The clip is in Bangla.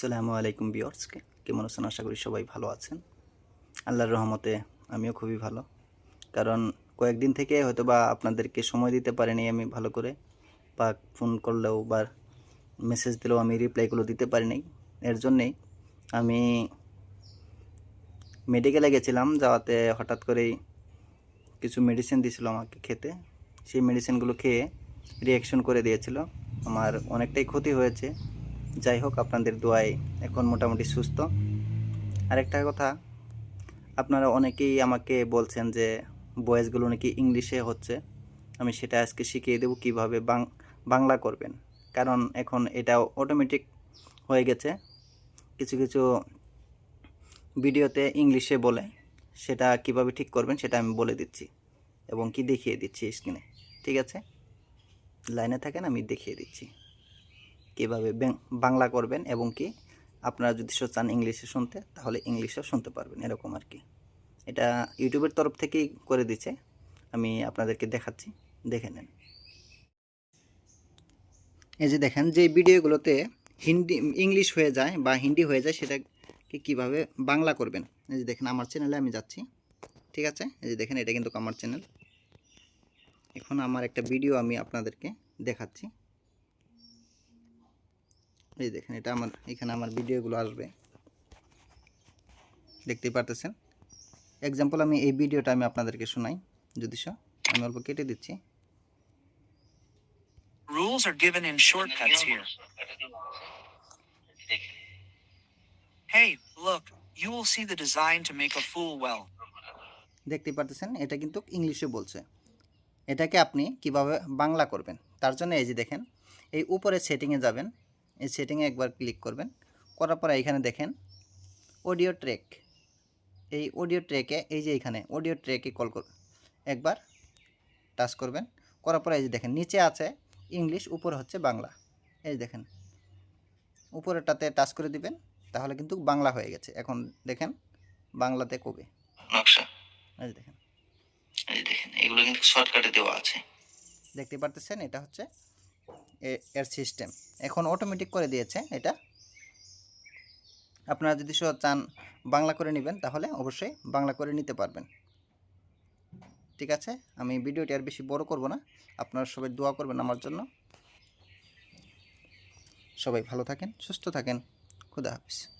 আসসালামু আলাইকুম বিয়র্সকে কেমন আছেন? আশা করি সবাই ভালো আছেন। আল্লাহর রহমতে আমিও খুবই ভালো। কারণ কয়েকদিন থেকে হয়তো বা আপনাদেরকে সময় দিতে পারিনি আমি ভালো করে। বা ফোন করলেও বা মেসেজ দিলেও আমি রিপ্লাইগুলো দিতে পারিনি। এর জন্যেই আমি মেডিকেলে গেছিলাম, যাওয়াতে হঠাৎ করেই কিছু মেডিসিন দিয়েছিল আমাকে খেতে। সেই মেডিসিনগুলো খেয়ে রিয়াকশন করে দিয়েছিল। আমার অনেকটাই ক্ষতি হয়েছে। যাই হোক, আপনাদের দোয়ায় এখন মোটামুটি সুস্থ। আরেকটা কথা, আপনারা অনেকেই আমাকে বলছেন যে বয়েসগুলো নাকি ইংলিশে হচ্ছে। আমি সেটা আজকে শিখিয়ে দেবো কীভাবে বাংলা করবেন। কারণ এখন এটা অটোমেটিক হয়ে গেছে। কিছু কিছু ভিডিওতে ইংলিশে বলে সেটা কীভাবে ঠিক করবেন সেটা আমি বলে দিচ্ছি এবং কি দেখিয়ে দিচ্ছি স্ক্রিনে ঠিক আছে? লাইনে থাকেন, আমি দেখিয়ে দিচ্ছি। কীভাবে বাংলা করবেন এবং কি আপনারা যদি চান ইংলিশে শুনতে, তাহলে ইংলিশেও শুনতে পারবেন, এরকম আর কি। এটা ইউটিউবের তরফ থেকেই করে দিচ্ছে আমি আপনাদেরকে দেখাচ্ছি, দেখে নেন। এই যে দেখেন, যে ভিডিওগুলোতে হিন্দি, ইংলিশ হয়ে যায় বা হিন্দি হয়ে যায়, সেটাকে কীভাবে বাংলা করবেন। এই যে দেখেন, আমার চ্যানেলে আমি যাচ্ছি। ঠিক আছে? এই যে দেখেন, এটা কিন্তু আমার চ্যানেল এখন আমার একটা ভিডিও আমি আপনাদেরকে দেখাচ্ছি। এই দেখেন এটা আমার এখানে আমার ভিডিওগুলো আসবে। দেখতেই পারতেছেন? এক্সাম্পল আমি এই ভিডিওটা আমি আপনাদেরকে শোনাই যদি সো আমি অল্প কেটে দিচ্ছি। Rules are given in shortcuts here. Hey, look, you will see the design to make a fool well. দেখতেই পারতেছেন? এটা কিন্তু ইংলিশে বলছে। এটাকে আপনি কীভাবে বাংলা করবেন? তার জন্য এই যে দেখেন এই উপরে সেটিংয়ে যাবেন। এই সেটিংয়ে একবার ক্লিক করবেন। করার পরে এখানে দেখেন অডিও ট্র্যাক এই অডিও ট্র্যাকে এই যে এখানে অডিও ট্র্যাকে কল কর একবার টাচ করবেন। করার পরে এই যে দেখেন নিচে আছে ইংলিশ উপরে হচ্ছে বাংলা। এই দেখেন উপরেরটাতে টাচ করে দিবেন তাহলে কিন্তু বাংলা হয়ে গেছে। এখন দেখেন বাংলাতে কবে? নকশা এই দেখেন। এই দেখেন এগুলো কিন্তু শর্টকাটে দেওয়া আছে। দেখতে পারতেছেন এটা হচ্ছে এ- এর সিস্টেম এখন অটোমেটিক করে দিয়েছে এটা। আপনারা যদি চান বাংলা করে নেবেন, তাহলে অবশ্যই বাংলা করে নিতে পারবেন। ঠিক আছে? আমি ভিডিওটি আর বেশি বড় করব না। আপনারা সবাই দোয়া করবেন আমার জন্য। সবাই ভালো থাকেন, সুস্থ থাকেন। খুদা হাফিজ।